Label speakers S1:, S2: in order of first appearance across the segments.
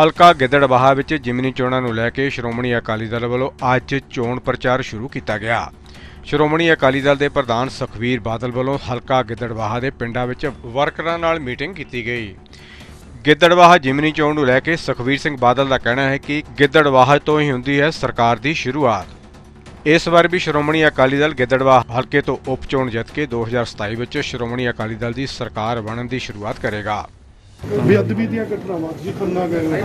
S1: ਹਲਕਾ ਗਿੱਦੜਬਾਹਾ ਵਿੱਚ ਜਿਮਨੀ ਚੋਣਾਂ ਨੂੰ ਲੈ ਕੇ ਸ਼੍ਰੋਮਣੀ ਅਕਾਲੀ ਦਲ ਵੱਲੋਂ ਅੱਜ ਚੋਣ ਪ੍ਰਚਾਰ ਸ਼ੁਰੂ ਕੀਤਾ ਗਿਆ। ਸ਼੍ਰੋਮਣੀ ਅਕਾਲੀ ਦਲ ਦੇ ਪ੍ਰਧਾਨ ਸੁਖਵੀਰ ਬਾਦਲ ਵੱਲੋਂ ਹਲਕਾ ਗਿੱਦੜਬਾਹਾ ਦੇ ਪਿੰਡਾਂ ਵਿੱਚ ਵਰਕਰਾਂ ਨਾਲ ਮੀਟਿੰਗ ਕੀਤੀ ਗਈ। ਗਿੱਦੜਬਾਹਾ ਜਿਮਨੀ ਚੋਣ ਨੂੰ ਲੈ ਕੇ ਸੁਖਵੀਰ ਸਿੰਘ ਬਾਦਲ ਦਾ ਕਹਿਣਾ ਹੈ ਕਿ ਗਿੱਦੜਬਾਹਾ ਤੋਂ ਹੀ ਹੁੰਦੀ ਹੈ ਸਰਕਾਰ ਦੀ ਸ਼ੁਰੂਆਤ। ਇਸ ਵਾਰ ਵੀ ਸ਼੍ਰੋਮਣੀ ਅਕਾਲੀ ਦਲ ਗਿੱਦੜਵਾਹ ਹਲਕੇ ਤੋਂ ਉਪ ਚੋਣ ਜਿੱਤ ਕੇ 2027 ਵਿੱਚ ਸ਼੍ਰੋਮਣੀ ਅਕਾਲੀ ਦਲ ਦੀ ਸਰਕਾਰ ਬਣਨ ਦੀ ਸ਼ੁਰੂਆਤ ਕਰੇਗਾ।
S2: ਬੇਅਦਬੀ ਦੀਆਂ ਘਟਨਾਵਾਂ ਜੀ ਖੰਨਾ ਗਏ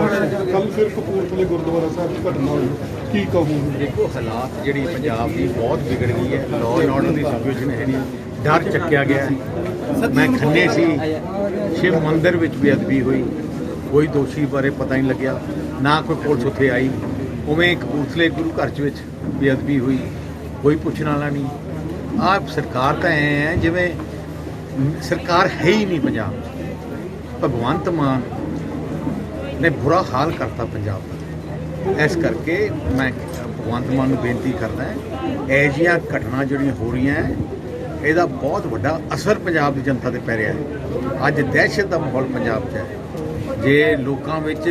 S2: ਕੱਲ ਫਿਰ ਕਪੂਰਥਲੇ ਗੁਰਦੁਆਰਾ ਸਾਹਿਬ 'ਚ ਘਟਨਾ ਹੋਈ। ਕੀ ਕਹੋਗੇ?
S3: ਦੇਖੋ, ਹਾਲਾਤ ਜਿਹੜੀ ਪੰਜਾਬ ਦੀ ਬਹੁਤ ਵਿਗੜ ਗਈ ਹੈ। ਲਾਅ ਐਂਡ ਆਰਡਰ ਦੀ ਸਿਚੁਏਸ਼ਨ ਹੈ ਨਹੀਂ ਡਰ ਚੱਕਿਆ ਗਿਆ ਮੈਂ ਖੰਨੇ ਸੀ। ਸ਼ਿਵ ਮੰਦਿਰ ਵਿੱਚ ਬੇਅਦਬੀ ਹੋਈ। ਕੋਈ ਦੋਸ਼ੀ ਬਾਰੇ ਪਤਾ ਨਹੀਂ ਲੱਗਿਆ। ਨਾ ਕੋਈ ਪੁਲਿਸ ਉੱਥੇ ਆਈ। ਉਵੇਂ ਕਪੂਰਥਲੇ ਗੁਰੂ ਘਰ ਚ ਵਿੱਚ ਬੇਅਦਬੀ ਹੋਈ। ਕੋਈ ਪੁੱਛਣ ਵਾਲਾ ਨਹੀਂ। ਆਹ ਸਰਕਾਰ ਤਾਂ ਐ ਹੈ, ਜਿਵੇਂ ਸਰਕਾਰ ਹੈ ਹੀ ਨਹੀਂ ਪੰਜਾਬ ਭਗਵੰਤ ਮਾਨ ਨੇ ਬੁਰਾ ਹਾਲ ਕਰਤਾ ਪੰਜਾਬ ਦਾ। ਇਸ ਕਰਕੇ ਮੈਂ ਭਗਵੰਤ ਮਾਨ ਨੂੰ ਬੇਨਤੀ ਕਰਦਾ ਹੈ ਜਿਹੀਆਂ ਘਟਨਾ ਜਿਹੜੀਆਂ ਹੋ ਰਹੀਆਂ ਇਹਦਾ ਬਹੁਤ ਵੱਡਾ ਅਸਰ ਪੰਜਾਬ ਦੀ ਜਨਤਾ ਤੇ ਪੈ ਰਿਹਾ ਹੈ। ਅੱਜ ਦਹਿਸ਼ਤ ਦਾ ਮਾਹੌਲ ਪੰਜਾਬ 'ਚ ਹੈ। ਜੇ ਲੋਕਾਂ ਵਿੱਚ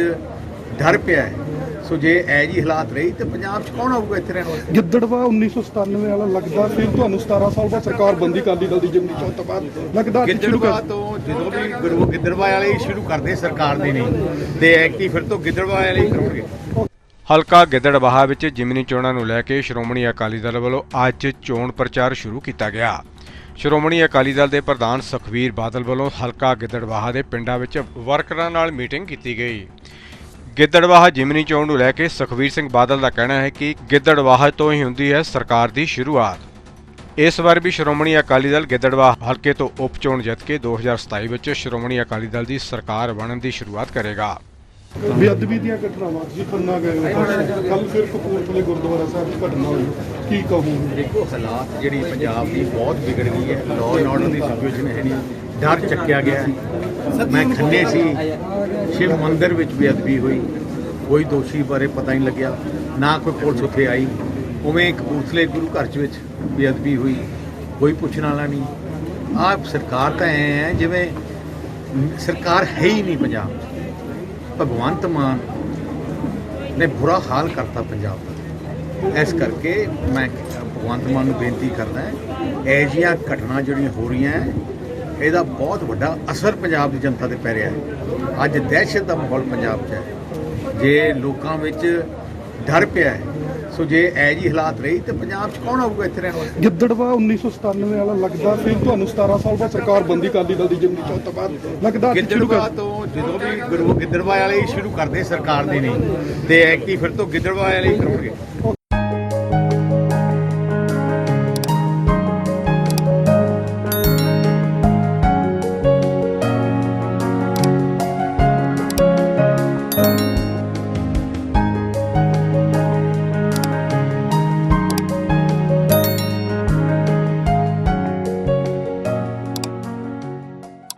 S3: ਡਰ ਪਿਆ ਹੈ ਸੋ ਜੇ ਇਹ ਜੀ ਹਾਲਾਤ ਰਹੀ ਤੇ ਪੰਜਾਬ 'ਚ ਕੌਣ ਆਊਗਾ ਇੱਥੇ ਰਹਿਣ ਵਾਸਤੇ?
S2: ਗਿੱਦੜਵਾ 1997 ਵਾਲਾ ਲੱਗਦਾ ਫਿਰ ਤੁਹਾਨੂੰ 17 ਸਾਲ ਬਾਅਦ ਸਰਕਾਰ ਬੰਦੀ ਅਕਾਲੀ ਦਲ ਦੀ ਜਿਮਨੀ ਚੋਣ ਤੋਂ ਬਾਅਦ ਲੱਗਦਾ
S3: ਗਿੱਦੜਵਾ
S2: ਕਰ
S3: ਤੋਂ ਜਦੋਂ ਵੀ ਗੁਰੂ ਗਿੱਦੜਵਾ ਵਾਲੇ ਹੀ ਸ਼ੁਰੂ ਕਰਦੇ ਸਰਕਾਰ ਦੀ ਨਹੀਂ ਤੇ ਐਕਟੀ ਫਿਰ ਤੋਂ ਗਿੱਦੜਵਾ ਵਾਲੇ ਹੀ ਕਰਨਗੇ?
S1: ਹਲਕਾ ਗਿੱਦੜਬਾਹਾ ਵਿੱਚ ਜਿਮਨੀ ਚੋਣਾਂ ਨੂੰ ਲੈ ਕੇ ਸ਼੍ਰੋਮਣੀ ਅਕਾਲੀ ਦਲ ਵੱਲੋਂ ਅੱਜ ਚੋਣ ਪ੍ਰਚਾਰ ਸ਼ੁਰੂ ਕੀਤਾ ਗਿਆ। ਸ਼੍ਰੋਮਣੀ ਅਕਾਲੀ ਦਲ ਦੇ ਪ੍ਰਧਾਨ ਸੁਖਵੀਰ ਬਾਦਲ ਵੱਲੋਂ ਹਲਕਾ ਗਿੱਦੜਬਾਹਾ ਦੇ ਪਿੰਡਾਂ ਵਿੱਚ ਵਰਕਰਾਂ ਨਾਲ ਮੀਟਿੰਗ ਕੀਤੀ ਗਈ। ਗਿੱਦੜਬਾਹਾ ਜਿਮਨੀ ਚੋਣ ਨੂੰ ਲੈ ਕੇ ਸੁਖਵੀਰ ਸਿੰਘ ਬਾਦਲ ਦਾ ਕਹਿਣਾ ਹੈ ਕਿ ਗਿੱਦੜਬਾਹਾ ਤੋਂ ਹੀ ਹੁੰਦੀ ਹੈ ਸਰਕਾਰ ਦੀ ਸ਼ੁਰੂਆਤ। ਇਸ ਵਾਰ ਵੀ ਸ਼੍ਰੋਮਣੀ ਅਕਾਲੀ ਦਲ ਗਿੱਦੜਬਾਹਾ ਹਲਕੇ ਤੋਂ ਉਪ ਚੋਣ ਜਿੱਤ ਕੇ 2027 ਵਿੱਚ ਸ਼੍ਰੋਮਣੀ ਅਕਾਲੀ ਦਲ ਦੀ ਸਰਕਾਰ ਬਣਨ ਦੀ ਸ਼ੁਰੂਆਤ ਕਰੇਗਾ।
S2: ਬੇਅਦਬੀ ਦੀਆਂ ਘਟਨਾਵਾਂ ਜੀ ਖੰਨਾ ਗਏ ਕੱਲ ਫਿਰ ਕਪੂਰਥਲੇ ਗੁਰਦੁਆਰਾ ਸਾਹਿਬ 'ਚ ਘਟਨਾ ਹੋਈ। ਕੀ ਕਹੋਗੇ?
S3: ਦੇਖੋ ਹਾਲਾਤ ਜਿਹੜੀ ਪੰਜਾਬ ਦੀ ਬਹੁਤ ਵਿਗੜ ਗਈ ਹੈ। ਲਾਅ ਐਂਡ ਆਰਡਰ ਦੀ ਸਿਚੁਏਸ਼ਨ ਹੈ। ਨਹੀਂ ਡਰ ਚੱਕਿਆ ਗਿਆ। ਮੈਂ ਖੰਨੇ ਸੀ। ਸ਼ਿਵ ਮੰਦਿਰ ਵਿੱਚ ਬੇਅਦਬੀ ਹੋਈ। ਕੋਈ ਦੋਸ਼ੀ ਬਾਰੇ ਪਤਾ ਨਹੀਂ ਲੱਗਿਆ। ਨਾ ਕੋਈ ਪੁਲਿਸ ਉੱਥੇ ਆਈ। ਉਵੇਂ ਕਪੂਰਥਲੇ ਗੁਰੂ ਘਰ ਚ ਵਿੱਚ ਬੇਅਦਬੀ ਹੋਈ। ਕੋਈ ਪੁੱਛਣ ਵਾਲਾ ਨਹੀਂ। ਆਹ ਸਰਕਾਰ ਤਾਂ ਐ ਹੈ, ਜਿਵੇਂ ਸਰਕਾਰ ਹੈ ਹੀ ਨਹੀਂ ਪੰਜਾਬ ਭਗਵੰਤ ਮਾਨ ਨੇ ਬੁਰਾ ਹਾਲ ਕਰਤਾ ਪੰਜਾਬ ਦਾ। ਇਸ ਕਰਕੇ ਮੈਂ ਭਗਵੰਤ ਮਾਨ ਨੂੰ ਬੇਨਤੀ ਕਰਦਾ ਹੈ, ਇਹ ਜਿਹੀਆਂ ਘਟਨਾ ਜਿਹੜੀਆਂ ਹੋ ਰਹੀਆਂ ਇਹਦਾ ਬਹੁਤ ਵੱਡਾ ਅਸਰ ਪੰਜਾਬ ਦੀ ਜਨਤਾ ਤੇ ਪੈ ਰਿਹਾ ਹੈ। ਅੱਜ ਦਹਿਸ਼ਤ ਦਾ ਮਾਹੌਲ ਪੰਜਾਬ 'ਚ ਹੈ। ਜੇ ਲੋਕਾਂ ਵਿੱਚ ਡਰ ਪਿਆ ਹੈ ਸੋ ਜੇ ਇਹ ਜੀ ਹਾਲਾਤ ਰਹੀ ਤੇ ਪੰਜਾਬ 'ਚ ਕੌਣ ਆਊਗਾ ਇੱਥੇ ਰਹਿਣ ਵਾਸਤੇ
S2: ਗਿੱਦੜਵਾ 1997 ਵਾਲਾ ਲੱਗਦਾ ਫਿਰ ਤੁਹਾਨੂੰ 17 ਸਾਲ ਬਾਅਦ ਸਰਕਾਰ ਬੰਦੀ ਅਕਾਲੀ ਦਲ ਦੀ ਜਿਮਨੀ ਚੋਣ ਤੋਂ ਬਾਅਦ ਲੱਗਦਾ
S3: ਗਿੱਦੜਵਾ
S2: ਕਰ
S3: ਤੋਂ ਜਦੋਂ ਵੀ ਗੁਰੂ ਗਿੱਦੜਵਾ ਵਾਲੇ ਸ਼ੁਰੂ ਕਰਦੇ ਸਰਕਾਰ ਦੀ ਨਹੀਂ ਤੇ ਐਕਟੀ ਫਿਰ ਤੋਂ ਗਿੱਦੜਵਾ ਵਾਲੇ ਹੀ ਕਰਨਗੇ।